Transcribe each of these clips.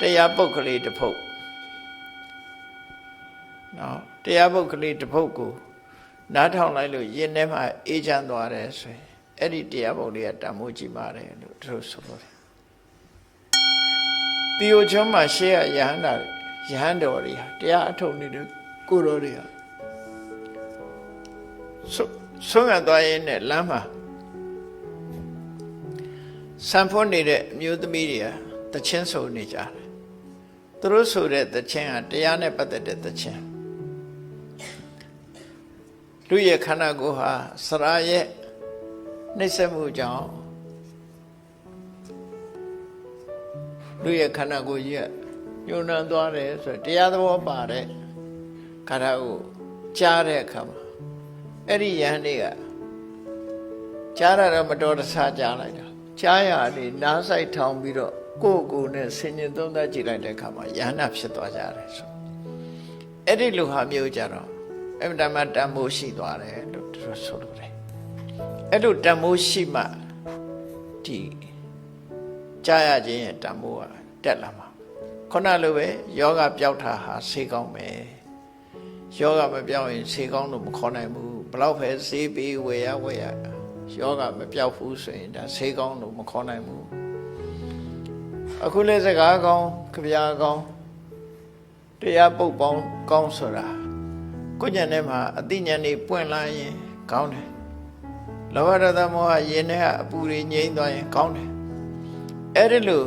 တရားပုတ်ကလေးတစ်ဖုတ်နော်တရားပုတ်ကလေးတစ်ဖုတ်ကိုနားထောင်လိုက်လို့ရင်ထဲမှာအေးချမ်းသွားတယ်ဆိုရင်အဲ့ဒီတရားပုတ်လေးကတန်မိုးကြည့်ပါတယ်လို့သူတို့ဆိုလို့တယ်တီယိုချွန်းမှာရှေ့ကယဟန္တာယဟန်တော်တွေဟာတရားအထုတ်နေတဲ့ကိုတော်တွေဟာဆုံးရသွားရင်နဲ့လမ်းမှာဆံဖွန်းနေတဲ့အမျိုးသမီးတွေကတချင်းဆိုနေကြတယ် သူတို့ဆိုတဲ့တချင်းဟာတရားနဲ့ပတ်သက်တဲ့တချင်းလူရဲ့ခန္ဓာကိုယ်ဟာစရာရဲ့နှိမ့်ဆက်မှုကြောင့်လူရဲ့ခန္ဓာကိုယ်ကြီးကညှိုးနှံသွားတယ်ဆိုတရားသဘောပါတဲ့ခန္ဓာကိုကြားတဲ့အခါမှာအဲ့ဒီယဟန်တွေကကြားရတော့မတော်တဆကြားလိုက်တာကြားရနေနားဆိုင်ထောင်ပြီးတော့ ကိုယ့်ကိုယ်နဲ့ဆင်ញင်သုံးသပ်ကြည့်လိုက်တဲ့အခါမှာယဟနာဖြစ်သွားကြတယ်ဆိုအဲ့ဒီလူဟာမျိုးကြတော့အမှန်တမ်းတန်မိုးရှိသွားတယ်လို့သူတို့ဆိုလို့တယ်အဲ့လိုတန်မိုးရှိမှဒီကြားရခြင်းရဲ့တန်မိုးကတက်လာမှာခုနလိုပဲယောဂပျောက်တာဟာဆေးကောင်းမယ်ယောဂမပြောက်ရင်ဆေးကောင်းလို့မခေါ်နိုင်ဘူးဘလောက်ပဲဆေးပြီးဝယ်ရဝယ်ရယောဂမပြောက်ဘူးဆိုရင်ဒါဆေးကောင်းလို့မခေါ်နိုင်ဘူး အခုလဲစကားကောင်းကြပြာကောင်းတရားပုတ်ပေါင်းကောင်းဆိုတာကိုညံထဲမှာအသိဉာဏ်တွေပွင့်လာရင်ကောင်းတယ်လောဘဒေါသမောဟယင်ထဲကအပူတွေငြိမ်းသွားရင်ကောင်းတယ်အဲ့ဒီလို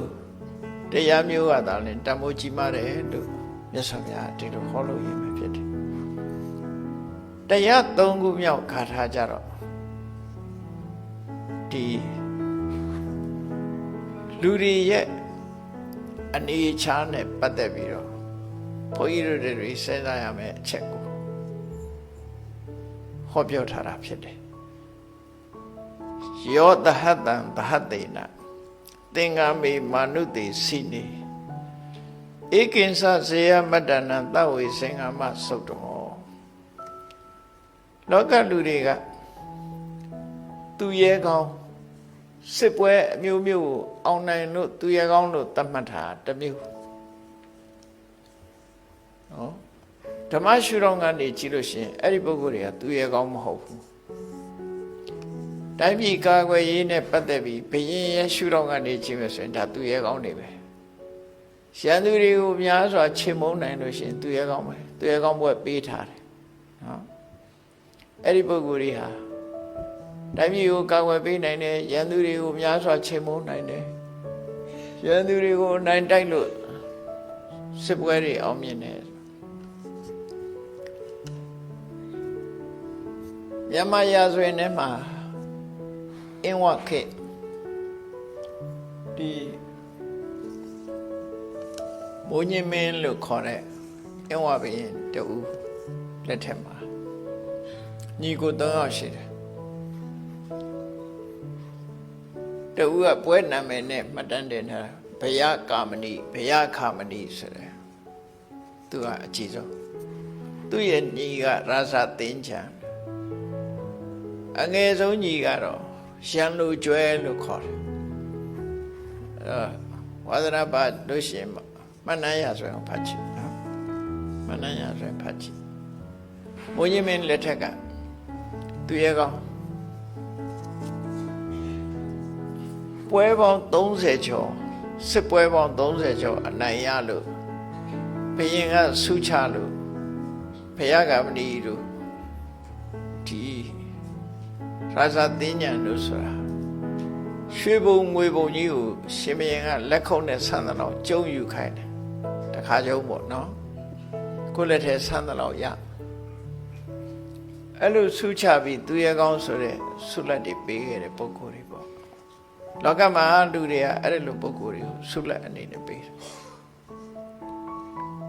တရားမျိုးကသာလဲတမိုးကြီးမားတယ်လို့မြတ်စွာဘုရားဒီလိုဟောလို့ရမှာဖြစ်တယ်တရား၃ခုမြောက်ခါထားကြတော့ဒီလူတွေရဲ့ အနေချားနဲ့ပတ်သက်ပြီးတော့ဘုန်းကြီးတို့တွေစဉ်းစားရမယ်အချက်ကိုဟောပြောထားတာဖြစ်တယ်ယောတဟတံတဟတေနသင်္ကမေမာနုတေစီနေဧကိဉ္စဇေယမတ္တနံသဝေစင်္ဂမသုတ်တော်လောကလူတွေကသူရဲကောင်း စစ်ပွဲအမျိုးမျိုးကိုအောင်နိုင်လို့သူရဲကောင်းလို့သတ်မှတ်တာတစ်မျိုးနော်ဓမ္မရှုထောင့်ကနေကြည့်လို့ရှိရင်အဲ့ဒီပုဂ္ဂိုလ်တွေကသူရဲကောင်းမဟုတ်ဘူးတိုင်းပြည်ကာကွယ်ရေးနဲ့ပတ်သက်ပြီးဘယင်းရဲ့ရှုထောင့်ကနေကြည့်မယ်ဆိုရင်ဒါသူရဲကောင်းနေပဲရန်သူတွေကိုများစွာချေမုန်းနိုင်လို့ရှိရင်သူရဲကောင်းပဲသူရဲကောင်းဘွဲ့ပေးထားတယ်နော်အဲ့ဒီပုဂ္ဂိုလ်တွေဟာ တိုင်းပြည်ကိုကာကွယ်ပေးနိုင်တယ်ရန်သူတွေကိုများစွာချေမုန်းနိုင်တယ်ရန်သူတွေကိုနိုင်တိုက်လို့စစ်ပွဲတွေအောင်မြင်တယ်မြန်မာရာဇဝင်ထဲမှာအင်းဝခေဒီမိုးညင်းမင်းလို့ခေါ်တဲ့အင်းဝဘရင်တူလက်ထက်မှာညီကို၃ယောက်ရှိတယ် တူကပွဲနာမည်နဲ့မှတ်တမ်းတင်ထားဘယကာမဏိဘယခာမဏိဆိုတယ်သူကအကြည့်ဆုံးသူ့ရဲ့ညီကရာဇသင်းချံအငယ်ဆုံးညီကတော့ရန်လူကျွဲလို့ခေါ်တယ်အဲဝါဒနာပါလို့ရှိရင်မနှမ်းရဆိုရင်ဖတ်ချင်နော်မနှမ်းရဆိုရင်ဖတ်ချင်မိုးကြီးမင်းလက်ထက်ကသူရဲ့ကောင်း ပွဲပေါင်း30ကျော်စစ်ပွဲပေါင်း30ကျော်အနိုင်ရလို့ဘယင်ကဆုချလို့ဘုရားကမဏီတို့ဒီရာဇသင်းညာလို့ဆိုတာရွှေဘုံငွေဘုံကြီးကိုရှင်မင်းကလက်ခုပ်နဲ့ဆန်းတယ်တော့ကျုံယူခိုင်းတယ်တခါကျုံပေါ့နော်ကိုလက်ထဲဆန်းတယ်တော့ရအဲ့လိုဆုချပြီးသူရဲ့ကောင်းဆိုတဲ့ဆုလက်တွေပေးခဲ့တဲ့ပုဂ္ဂို လ်တွေပေါ့လောကမှာလူတွေကအဲ့လိုပုဂ္ဂိုလ်တွေကိုဆုလက်အနေနဲ့ပေးတယ်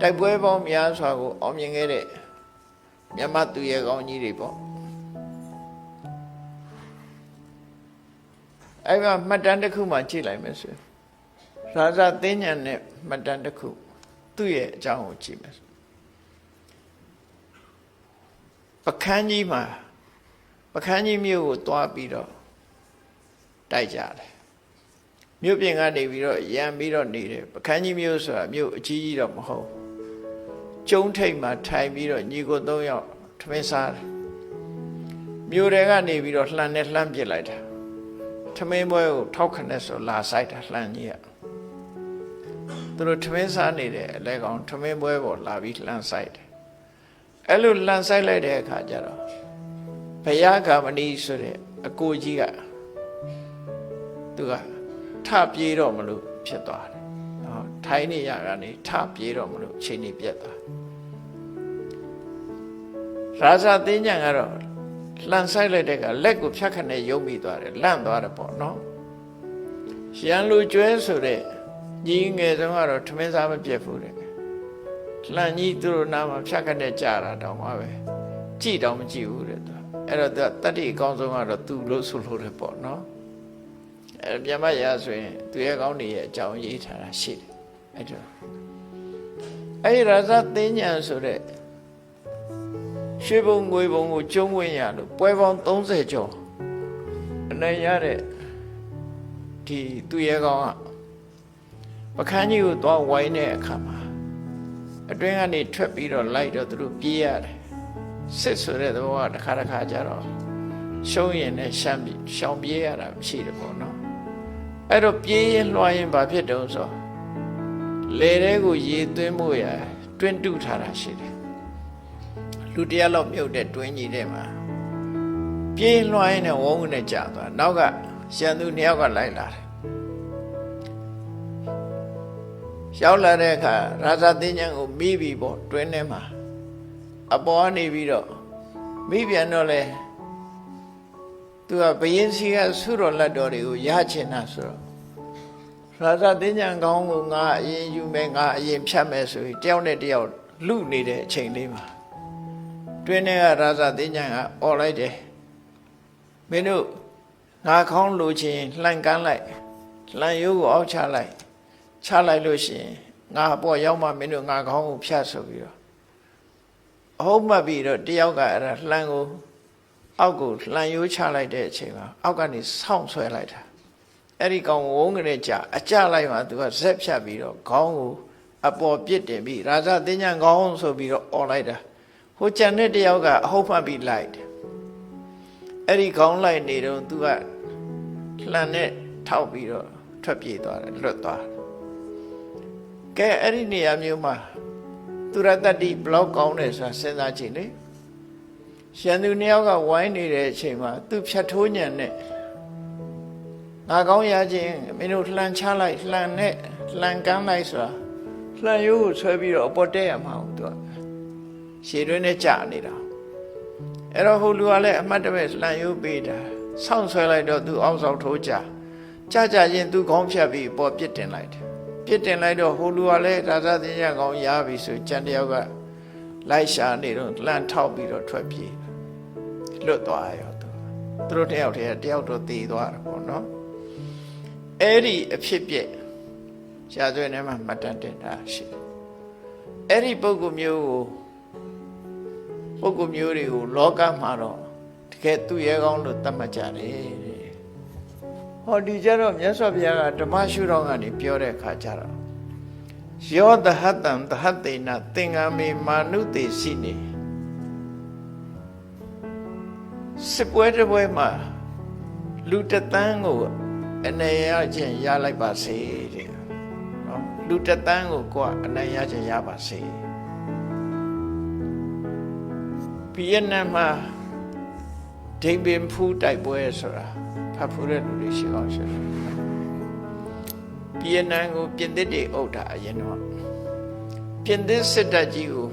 တိုက်ပွဲပေါင်းများစွာကိုအောင်မြင်ခဲ့တဲ့မြတ်မသူရဲ့ကောင်းကြီးတွေပေါ့အဲ့မှာမှတ်တမ်းတစ်ခုမှကြည့်လိုက်မယ်ဆိုရာဇသင်းညံနဲ့မှတ်တမ်းတစ်ခုသူ့ရဲ့အကြောင်းကိုကြည့်မယ်ပကန်းကြီးမှာပကန်းကြီးမြို့ကိုတွားပြီးတော့တိုက်ကြတယ် မြို့ပြင်ကနေပြီးတော့ရံပြီးတော့နေတယ်ပခန်းကြီးမြို့ဆိုတာမြို့အကြီးကြီးတော့မဟုတ်ကျုံထိတ်မှာထိုင်ပြီးတော့ညီကို၃ယောက်ထမင်းစားတယ်မြို့တွေကနေပြီးတော့လှန်နဲ့လှမ်းပစ်လိုက်တာထမင်းပွဲကိုထောက်ခနဲ့ဆိုလာဆိုင်တာလှမ်းကြီးကသူတို့ထမင်းစားနေတယ်အလဲကောင်ထမင်းပွဲပေါ်လာပြီးလှမ်းဆိုင်တယ်အဲ့လိုလှမ်းဆိုင်လိုက်တဲ့အခါကျတော့ဘုရားကမဏီဆိုတဲ့အကိုကြီးကသူက ထပြေးတော့မလို့ဖြစ်သွားတယ်။နော်ထိုင်းနေရကနေထပြေးတော့မလို့ချိန်နေပြတ်သွား။ရာဇာသိညာကတော့လှန်ဆိုင်လိုက်တဲ့ကလက်ကိုဖြတ်ခနဲ့ယုံမိသွားတယ်လန့်သွားတယ်ပေါ့နော်။ရန်လူကျွဲဆိုတဲ့ညီငယ်ဆုံးကတော့ထမင်းစားမပြတ်ဘူးတဲ့။လှန်ကြီးသူတို့နားမှာဖြတ်ခနဲ့ကြာတာတောင်မှပဲကြည်တောင်မကြည့်ဘူးတဲ့သူ။အဲ့တော့သူတတ္တိအကောင်းဆုံးကတော့သူလို့ဆိုလို့တယ်ပေါ့နော်။ အဲပြန်မရဆိုရင်သူရဲ့ကောင်းနေရဲ့အကြောင်းရေးထားတာရှိတယ်အဲ့တော့အဲ့ဒီရာဇသင်းညာဆိုတဲ့ရွှေဘုံငွေဘုံကိုကျုံးဝင်ရလို့ပွဲပေါင်း30ကျော်အနိုင်ရတဲ့ဒီသူရဲ့ကောင်းကပခန်းကြီးကိုသွားဝိုင်းတဲ့အခါမှာအတွင်းကနေထွက်ပြီးတော့လိုက်တော့သူတို့ပြေးရတယ်စစ်ဆိုတဲ့သဘောကတစ်ခါတစ်ခါကျတော့ရှုံးရင်လည်းရှမ်းပြီးရှောင်ပြေးရတာရှိတယ်ပေါ့နော် အဲ့တော့ပြေးရင်လွှားရင်ဘာဖြစ်တုံးဆိုလေတဲကိုရေသွင်းမှုရတွင်းတုထားတာရှိတယ်လူတယောက်လောက်မြုပ်တဲ့တွင်းကြီးထဲမှာပြေးလွှားရင်လည်းဝုန်းနဲ့ကြာသွားနောက်ကရှန်သူနှစ်ယောက်ကလိုက်လာတယ်ရောက်လာတဲ့အခါရာဇသင်းချံကိုမိပြီပေါ့တွင်းထဲမှာအပေါ်ကနေပြီးတော့မိပြန်တော့လဲ သူကဘယင်းစီကဆုတော်လက်တော်တွေကိုရချင်တာဆိုတော့ရာဇသင်္ကြန်ကောင်းကိုငါအရင်ယူမယ်ငါအရင်ဖြတ်မယ်ဆိုပြီးတယောက်နဲ့တယောက်လူနေတဲ့အချိန်လေးမှာတွင်းထဲကရာဇသင်္ကြန်ကអော်လိုက်တယ်မင်းတို့ငါခေါင်းလိုချင်လှန်ကန်းလိုက်လှန်ရိုးကိုအောက်ချလိုက်ချလိုက်လို့ရှိရင်ငါအပေါ်ရောက်မှမင်းတို့ငါခေါင်းကိုဖြတ်ဆိုပြီးတော့အဟုတ်မှတ်ပြီးတော့တယောက်ကအဲ့ဒါလှန်ကို အောက်ကိုလှန်ရိုးချလိုက်တဲ့အချိန်မှာအောက်ကနေဆောင့်ဆွဲလိုက်တာအဲ့ဒီကောင်ဝုန်းကနေကြာအကြလိုက်မှသူကဇက်ဖြတ်ပြီးတော့ခေါင်းကိုအပေါ်ပြစ်တင်ပြီးရာဇသင်္ကြန်ခေါင်းဆိုပြီးတော့អော်လိုက်တာဟိုကြံတဲ့တယောက်ကအဟုတ်မှတ်ပြီးလိုက်တယ်အဲ့ဒီခေါင်းလိုက်နေတော့သူကလှန်နဲ့ထောက်ပြီးတော့ထွက်ပြေးသွားတယ်လွတ်သွားတယ်ကဲအဲ့ဒီနေရာမျိုးမှာသူရတ္တိဘလောက်ကောင်းတယ်ဆိုတာစဉ်းစားကြည့်လေ ရန်သူနှစ်ယောက်ကဝိုင်းနေတဲ့အချိန်မှာသူဖြတ်ထိုးညံနဲ့ငါကောင်းရခြင်းမင်းတို့လှန်ချလိုက်လှန်နဲ့လှန်ကမ်းလိုက်ဆိုတာလှန်ရိုးကိုဆွဲပြီးတော့အပေါ်တက်ရမှာဟုတ်သူကရှည်တွင်းနဲ့ကြာနေတာအဲ့တော့ဟိုလူကလည်းအမှတ်တမဲ့လှန်ရိုးပေးတာဆောင်းဆွဲလိုက်တော့သူအောက်ဆောင်ထိုးကြကြာကြာချင်းသူခေါင်းဖြတ်ပြီးပေါ်ပြစ်တင်လိုက်တယ်ပြစ်တင်လိုက်တော့ဟိုလူကလည်းဒါသသင်္ကြန်ကောင်းရပြီဆိုကြံတယောက်ကလိုက်ရှာနေတော့လှန်ထောက်ပြီးတော့ထွက်ပြေး လွတ်သွားရောသူသူတို့တယောက်တည်းတယောက်တော့တည်သွားတာပေါ့နော်အဲ့ဒီအဖြစ်ပြက်ရှားသွင်းထဲမှာမှတ်တမ်းတင်တာရှိတယ်အဲ့ဒီပုဂ္ဂိုလ်မျိုးကိုပုဂ္ဂိုလ်မျိုးတွေကိုလောကမှာတော့တကယ်သူရဲကောင်းလို့သတ်မှတ်ကြတယ်တဲ့ဟောဒီကြတော့မြတ်စွာဘုရားကဓမ္မရှုတော်ကနေပြောတဲ့အခါကျတော့ယောသဟတံသဟတေနသင်္ကမေမာနုတေရှိနေ စစ်ပွဲတစ်ပွဲမှာလူတသန်းကိုအနေရခြင်းရလိုက်ပါစေတဲ့နော်လူတသန်းကိုကိုယ်အနေရခြင်းရပါစေဗီယက်နမ်မှာဒိန်ပင်ဖူးတိုက်ပွဲဆိုတာဖတ်ဖူးတဲ့လူတွေရှိအောင်ရှိတယ်ဗီယက်နမ်ကိုပြင်သစ်တွေအုပ်တာအရင်တော့ပြင်သစ်စစ်တပ်ကြီးကို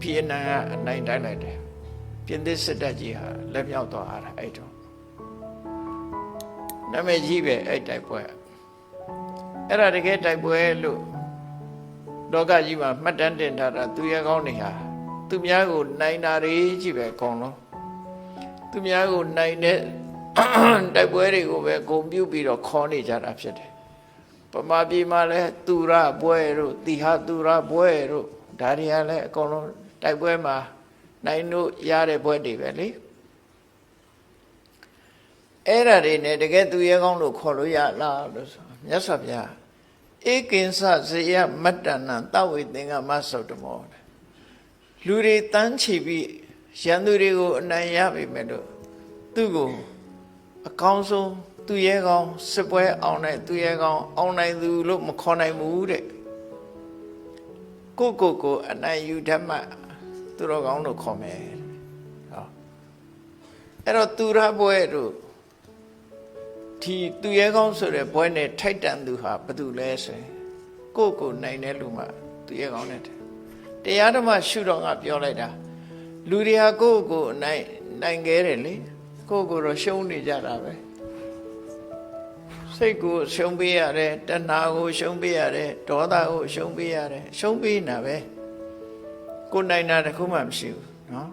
ဗီယက်နမ်ကအနိုင်တိုက်လိုက်တယ် ပြင်သစ်စစ်တပ်ကြီးဟာလက်မြောက်သွားတာအဲ့တော့နာမည်ကြီးပဲအဲ့တိုက်ပွဲအဲ့ဒါတကယ်တိုက်ပွဲလို့လောကကြီးမှာမှတ်တမ်းတင်ထားတာသူရကောင်းနေဟာသူများကိုနိုင်တာတွေကြီးပဲအကုန်လုံးသူများကိုနိုင်တဲ့တိုက်ပွဲတွေကိုပဲဂုံပြုတ်ပြီးတော့ခေါ်နေကြတာဖြစ်တယ်ပမာပြည်မှာလဲသူရပွဲတို့တိဟာသူရပွဲတို့ဒါတွေကလည်းအကုန်လုံးတိုက်ပွဲမှာ နိုင်တို့ရတဲ့ဘွဲတွေပဲလေအဲ့ဒါတွေနဲ့တကယ်သူရဲကောင်းလို့ခေါ်လို့ရလားလို့ဆိုမြတ်စွာဘုရားဧကင်္စဇေယမတ္တနံတဝေသင်္ကမသုတ်တမောတဲ့လူတွေတန်းချီပြီးရန်သူတွေကိုအနိုင်ရပြီမဲ့လို့သူ့ကိုအကောင်းဆုံးသူရဲကောင်းစစ်ပွဲအောင်နိုင်သူရဲကောင်းအောင်နိုင်သူလို့မခေါ်နိုင်ဘူးတဲ့ကိုကိုကိုအနိုင်ယူဓမ္မ သူတော်ကောင်းလို့ခေါ်မယ်ဟောအဲ့တော့သူရပွဲတို့ဒီသူရဲကောင်းဆိုတဲ့ဘွဲနဲ့ထိုက်တန်သူဟာဘာတူလဲဆိုရင်ကိုယ့်ကိုယ်နိုင်တဲ့လူမှသူရဲကောင်းတဲ့တရားဓမ္မရှုတော်ကပြောလိုက်တာလူတွေဟာကိုယ့်ကိုယ်နိုင်နိုင်ခဲ့တယ်လေကိုယ့်ကိုယ်တော့ရှုံးနေကြတာပဲစိတ်ကိုရှုံးပေးရတယ်တဏှာကိုရှုံးပေးရတယ်ဒေါသကိုရှုံးပေးရတယ်ရှုံးပေးနေတာပဲ ကိုယ်နိုင်တာတခုမှမရှိဘူးနော်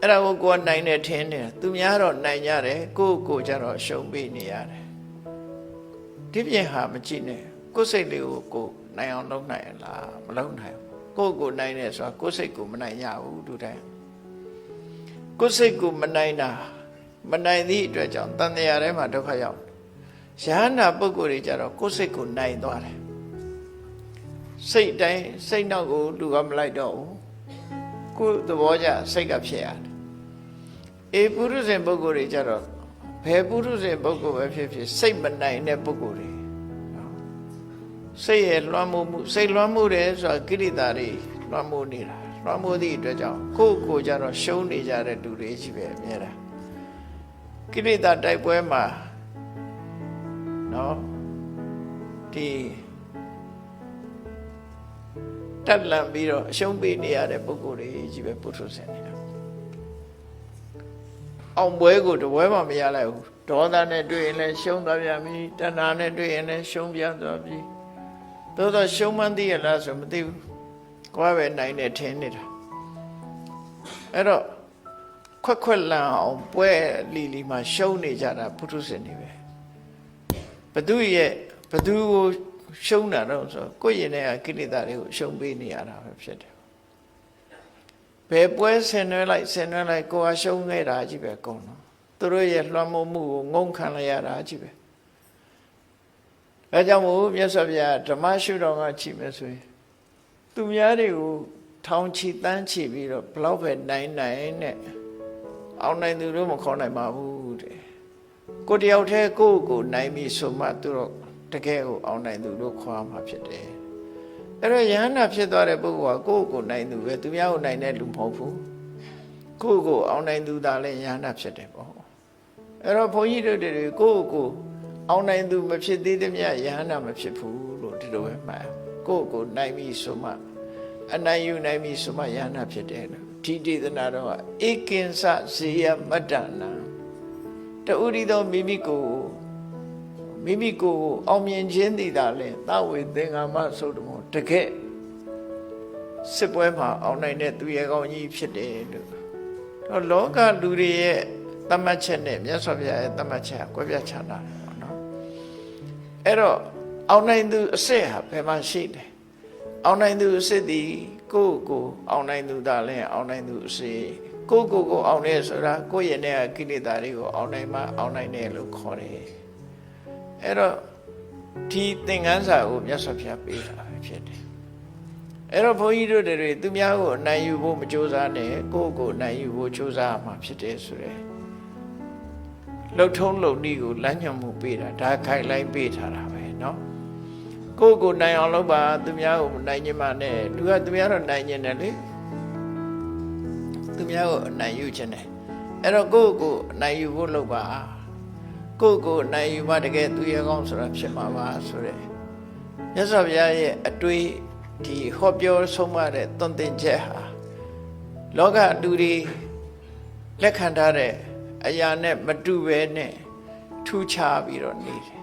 အဲ့ဒါကိုကိုယ်ကနိုင်တယ်ထင်တယ်သူများတော့နိုင်ကြတယ်ကိုယ့်ကိုယ်ကျတော့ရှုံးပေးနေရတယ်ဒီပြင်ဟာမကြည့်နဲ့ကိုယ်စိတ်လေးကိုကိုယ်နိုင်အောင်လုပ်နိုင်ရလားမလုပ်နိုင်ဘူးကိုယ့်ကိုယ်နိုင်တယ်ဆိုတာကိုယ်စိတ်ကိုမနိုင်ရဘူးသူတိုင်းကိုယ်စိတ်ကိုမနိုင်တာမနိုင်သည့်အတွက်ကြောင့်တန်တရားထဲမှာဒုက္ခရောက်ရဟန္တာပုဂ္ဂိုလ်တွေကြတော့ကိုယ်စိတ်ကိုနိုင်သွားတယ် စိတ်တိုင်းစိတ်နောက်ကိုလူကမလိုက်တော့ဘူးကိုယ်သဘောကျစိတ်ကဖြစ်ရတယ်အေးပုရုဇဉ်ပုဂ္ဂိုလ်တွေကြတော့ဘယ်ပုရုဇဉ်ပုဂ္ဂိုလ်ပဲဖြစ်ဖြစ်စိတ်မနိုင်တဲ့ပုဂ္ဂိုလ်တွေနော်စိတ်ရဲ့လွှမ်းမိုးမှုစိတ်လွှမ်းမိုးတယ်ဆိုတာကိရိတာတွေလွှမ်းမိုးနေတာလွှမ်းမိုးသည့်အတွက်ကြောင့်ကိုယ့်ကိုယ်ကြတော့ရှုံးနေကြတဲ့လူတွေကြီးပဲအများတာကိရိတာတိုက်ပွဲမှာနော်ဒီ တက်လန့်ပြီးတော့အရှုံးပေးနေရတဲ့ပုဂ္ဂိုလ်တွေကြီးပဲပုထုဇဉ်နေတာအောင်ပွဲကိုတပွဲမှမရလိုက်ဘူးဒေါသနဲ့တွေ့ရင်လည်းရှုံးသွားပြန်ပြီတဏှာနဲ့တွေ့ရင်လည်းရှုံးပြန်သွားပြီသို့တော့ရှုံးမှန်းသိရလားဆိုမသိဘူးကိုယ်ပဲနိုင်နေထင်းနေတာအဲ့တော့ခွက်ခွက်လန့်အောင်ပွဲလီလီမှာရှုံးနေကြတာပုထုဇဉ်တွေပဲဘသူရဲ့ဘသူကို ရှုံးတာတော့ဆိုကိုယ့်ရင်ထဲကကိလေသာတွေကိုရှုံးပေးနေရတာပဲဖြစ်တယ်ဘယ်ပွဲဆင်နွှဲလိုက်ဆင်နွှဲလိုက်ကိုယ်ဟာရှုံးခဲ့တာကြီးပဲအကုန်လုံးသူတို့ရဲ့လွှမ်းမိုးမှုကိုငုံခံလိုက်ရတာကြီးပဲအဲကြောင့်မို့မြတ်စွာဘုရားဓမ္မရှုတော်ကကြည့်မယ်ဆိုရင်သူများတွေကိုထောင်ချီတန်းချီပြီးတော့ဘလောက်ပဲနိုင်နိုင်နဲ့အောင်နိုင်သူတို့မခေါ်နိုင်ပါဘူးတဲ့ကိုတယောက်တည်းကိုယ့်ကိုယ်နိုင်ပြီဆိုမှသူတို့ တကယ်ကိုအောင်နိုင်သူလို့ခေါ်မှာဖြစ်တယ်အဲ့တော့ယဟန္တာဖြစ်သွားတဲ့ပုဂ္ဂိုလ်ကကိုယ့်ကိုယ်နိုင်သူပဲသူများကိုနိုင်တဲ့လူမဟုတ်ဘူးကိုယ့်ကိုယ်အောင်နိုင်သူသာလဲယဟန္တာဖြစ်တယ်ပေါ့အဲ့တော့ဘုန်းကြီးတို့တွေကိုယ့်ကိုယ်အောင်နိုင်သူမဖြစ်သေးသမျှယဟန္တာမဖြစ်ဘူးလို့ဒီလိုပဲမှတ်ကိုယ့်ကိုယ်နိုင်ပြီဆိုမှအနိုင်ယူနိုင်ပြီဆိုမှယဟန္တာဖြစ်တယ်လို့ဒီဒေသနာတော့ဧကင်္စဇေယမတ္တနာတူရီသောမိမိကိုယ် မိမိကိုယ်ကိုအောင်မြင်ခြင်းတည်တာလဲသဝေသင်္ဃာမဆိုတမောတကယ်စစ်ပွဲမှာအောင်နိုင်တဲ့သူရဲ့ကောင်းကြီးဖြစ်တယ်လို့တော့လောကလူတွေရဲ့တတ်မှတ်ချက်နဲ့မြတ်စွာဘုရားရဲ့တတ်မှတ်ချက်ကကွဲပြားခြားနာတယ်ပေါ့နော်အဲ့တော့အောင်နိုင်သူအစ်စ်ဟာဘယ်မှာရှိတယ်အောင်နိုင်သူအစ်စ်ဒီကိုယ့်ကိုယ်အောင်နိုင်သူဒါလည်းအောင်နိုင်သူအစ်စ်ကိုယ့်ကိုယ်ကိုအောင်နေဆိုတာကိုယ့်ရဲ့နဲ့ကိလေသာတွေကိုအောင်နိုင်မှအောင်နိုင်တယ်လို့ခေါ်တယ် အဲ့တော့ဒီသင်္ကန်းစာကိုမြတ်စွာဘုရားပေးတာပဲဖြစ်တယ်အဲ့တော့ဘုန်းကြီးတို့တွေသူများကိုအနိုင်ယူဖို့မကြိုးစားနဲ့ကိုယ့်ကိုယ်အနိုင်ယူဖို့ကြိုးစားရမှာဖြစ်တယ်ဆိုရယ်လှုပ်ထုံးလှုပ်နည်းကိုလမ်းညွှန်မှုပေးတာဒါခိုင်လိုက်ပေးထားတာပဲเนาะကိုယ့်ကိုယ်နိုင်အောင်လုပ်ပါသူများကိုနိုင်ခြင်းမနဲ့လူကသူများတော့နိုင်ခြင်းတယ်လေသူများကိုအနိုင်ယူခြင်းတယ်အဲ့တော့ကိုယ့်ကိုယ်အနိုင်ယူဖို့လုပ်ပါ ကိုယ့်ကိုယ်နိုင်ယူမှတကယ်သူရကောင်းဆိုတာဖြစ်မှာပါဆိုတဲ့မြတ်စွာဘုရားရဲ့အတွေ့ဒီဟောပြောဆုံးမတဲ့သွန်သင်ချက်ဟာလောကလူတွေလက်ခံထားတဲ့အရာနဲ့မတူပဲနဲ့ထူးခြားပြီးတော့နေတယ်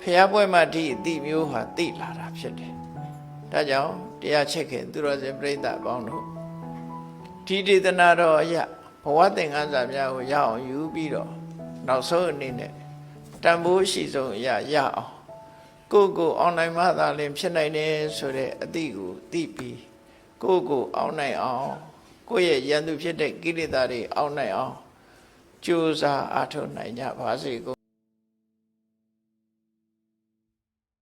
ဖះပွဲမှာဒီအတိမျိုးဟာသိလာတာဖြစ်တယ်ဒါကြောင့်တရားချက်ခင်သူတော်စင်ပြိဿအပေါင်းတို့ဒီဒေသနာတော်အရာဘဝသင်္ကန်းစာများကိုရအောင်ယူပြီးတော့ နောက်ဆုံးအနေနဲ့တန်ဖိုးရှိဆုံးအရာရအောင်ကိုယ့်ကိုအောင်နိုင်မှသာလင်ဖြစ်နိုင်တယ်ဆိုတဲ့အသည့်ကိုသိပြီးကိုယ့်ကိုအောင်နိုင်အောင်ကိုယ့်ရဲ့ရန်သူဖြစ်တဲ့ကိလေသာတွေအောင်နိုင်အောင်ကြိုးစားအားထုတ်နိုင်ကြပါစေကုန်